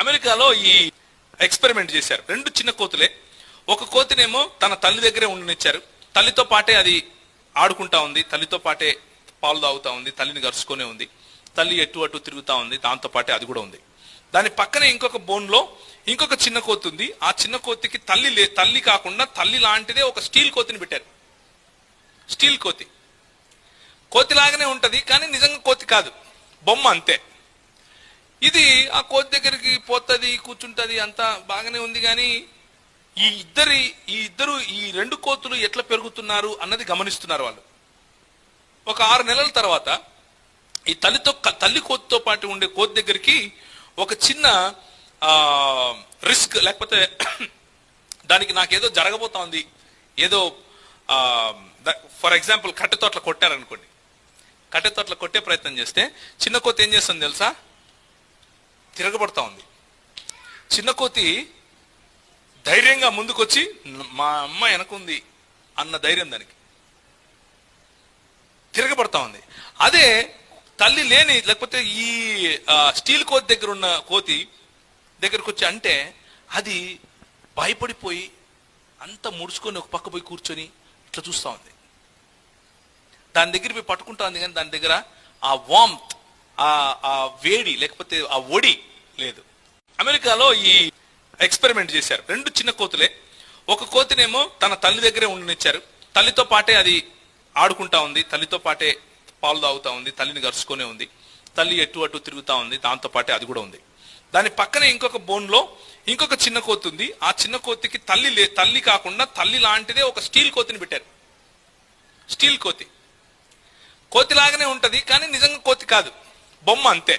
అమెరికాలో ఈ ఎక్స్పెరిమెంట్ చేశారు. రెండు చిన్న కోతులే. ఒక కోతినేమో తన తల్లి దగ్గరే ఉండనిచ్చారు. తల్లితో పాటే అది ఆడుకుంటా ఉంది. తల్లితో పాటే పాలు తాగుతా ఉంది. తల్లిని గరుచుకునే ఉంది. తల్లి ఎటు అటు తిరుగుతా ఉంది. దాంతో పాటే అది కూడా ఉంది. దాని పక్కనే ఇంకొక బోన్లో ఇంకొక చిన్న కోతి ఉంది ఆ చిన్న కోతికి తల్లి లే తల్లి కాకుండా తల్లి లాంటిదే ఒక స్టీల్ కోతిని పెట్టారు. స్టీల్ కోతి. కోతి లాగానే కానీ నిజంగా కోతి కాదు. బొమ్మ అంతే. ఇది ఆ కోతి దగ్గరికి పోతుంది కూర్చుంటది అంతా బాగానే ఉంది కానీ ఈ ఇద్దరి ఈ ఇద్దరు ఈ రెండు కోతులు ఎట్లా పెరుగుతున్నారు అన్నది గమనిస్తున్నారు వాళ్ళు. ఒక ఆరు నెలల తర్వాత ఈ తల్లితో తల్లి కోతితో పాటు ఉండే కోతి దగ్గరికి ఒక చిన్న రిస్క్ లేకపోతే దానికి నాకేదో జరగబోతోంది ఏదో ఫర్ ఎగ్జాంపుల్ కట్టెతో అట్లా కొట్టారనుకోండి. కట్టెతో అట్లా కొట్టే ప్రయత్నం చేస్తే చిన్న కోతి ఏం చేస్తుంది తెలుసా? తిరగబడతా ఉంది. చిన్న కోతి ధైర్యంగా ముందుకొచ్చి మా అమ్మ వెనకుంది అన్న ధైర్యం దానికి. తిరగబడతా ఉంది. అదే తల్లి లేని లేకపోతే ఈ స్టీల్ కోతి దగ్గర ఉన్న కోతి దగ్గరకు వచ్చి అంటే అది భయపడిపోయి అంత ముడుచుకొని ఒక పక్క పోయి కూర్చొని ఇట్లా చూస్తూ ఉంది. దాని దగ్గర పోయి పట్టుకుంటా ఉంది కానీ దాని దగ్గర ఆ వామ్త్ ఆ ఆ వేడి లేకపోతే ఆ ఒడి లేదు. అమెరికాలో ఈ ఎక్స్పెరిమెంట్ చేశారు. రెండు చిన్న కోతులే. ఒక కోతినేమో తన తల్లి దగ్గరే ఉండనిచ్చారు. తల్లితో పాటే అది ఆడుకుంటా ఉంది. తల్లితో పాటే పాలు తాగుతా ఉంది. తల్లిని గరుచుకునే ఉంది. తల్లి ఎటు అటు తిరుగుతూ ఉంది. దాంతో పాటే అది కూడా ఉంది. దాని పక్కనే ఇంకొక బోన్లో ఇంకొక చిన్న కోతి ఉంది ఆ చిన్న కోతికి తల్లి లే తల్లి కాకుండా తల్లి లాంటిదే ఒక స్టీల్ కోతిని పెట్టారు. స్టీల్ కోతి. కోతి లాగానే ఉంటుంది కానీ నిజంగా కోతి కాదు. బొమ్మ అంతే.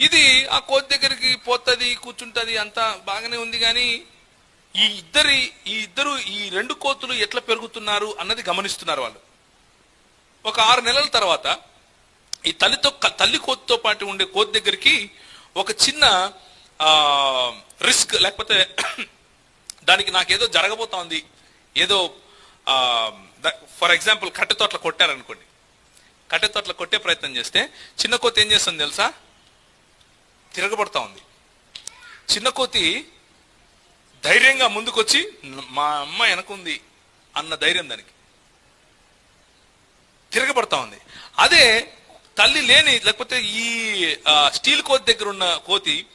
ఇది ఆ కోతి దగ్గరికి పోతుంది కూర్చుంటుంది అంతా బాగానే ఉంది కానీ ఈ ఇద్దరి ఈ ఇద్దరు ఈ రెండు కోతులు ఎట్లా పెరుగుతున్నారు అన్నది గమనిస్తున్నారు వాళ్ళు. ఒక ఆరు నెలల తర్వాత ఈ తల్లితో తల్లి కోతితో పాటు ఉండే కోతి దగ్గరికి ఒక చిన్న రిస్క్ లేకపోతే దానికి నాకేదో జరగబోతోంది ఏదో ఫర్ ఎగ్జాంపుల్ కట్టెతో అట్లా కొట్టారనుకోండి. కట్టెతో అట్లా కొట్టే ప్రయత్నం చేస్తే చిన్న కోతి ఏం చేస్తుంది తెలుసా? తిరగబడతా ఉంది. చిన్న కోతి ధైర్యంగా ముందుకొచ్చి మా అమ్మ వెనకుంది అన్న ధైర్యం దానికి. తిరగబడతా ఉంది. అదే తల్లి లేని లేకపోతే ఈ స్టీల్ కోతి దగ్గర ఉన్న కోతి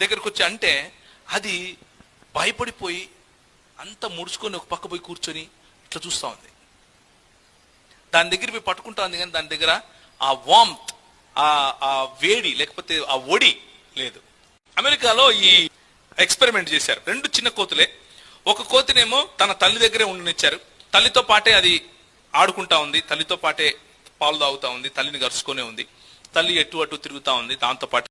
దగ్గరకు వచ్చి అంటే అది భయపడిపోయి అంత ముడుచుకొని ఒక పక్క పోయి కూర్చొని ఇట్లా చూస్తూ ఉంది. దాని దగ్గర పోయి పట్టుకుంటా ఉంది కానీ దాని దగ్గర ఆ వామ్త్ ఆ ఆ వేడి లేకపోతే ఆ ఒడి లేదు. అమెరికాలో ఈ ఎక్స్పెరిమెంట్ చేశారు. రెండు చిన్న కోతులే. ఒక కోతినేమో తన తల్లి దగ్గరే ఉండనిచ్చారు. తల్లితో పాటే అది ఆడుకుంటా ఉంది. తల్లితో పాటే పాలు తాగుతా ఉంది. తల్లిని గరుచుకునే ఉంది. తల్లి ఎటు అటు తిరుగుతా ఉంది. దాంతో పాటు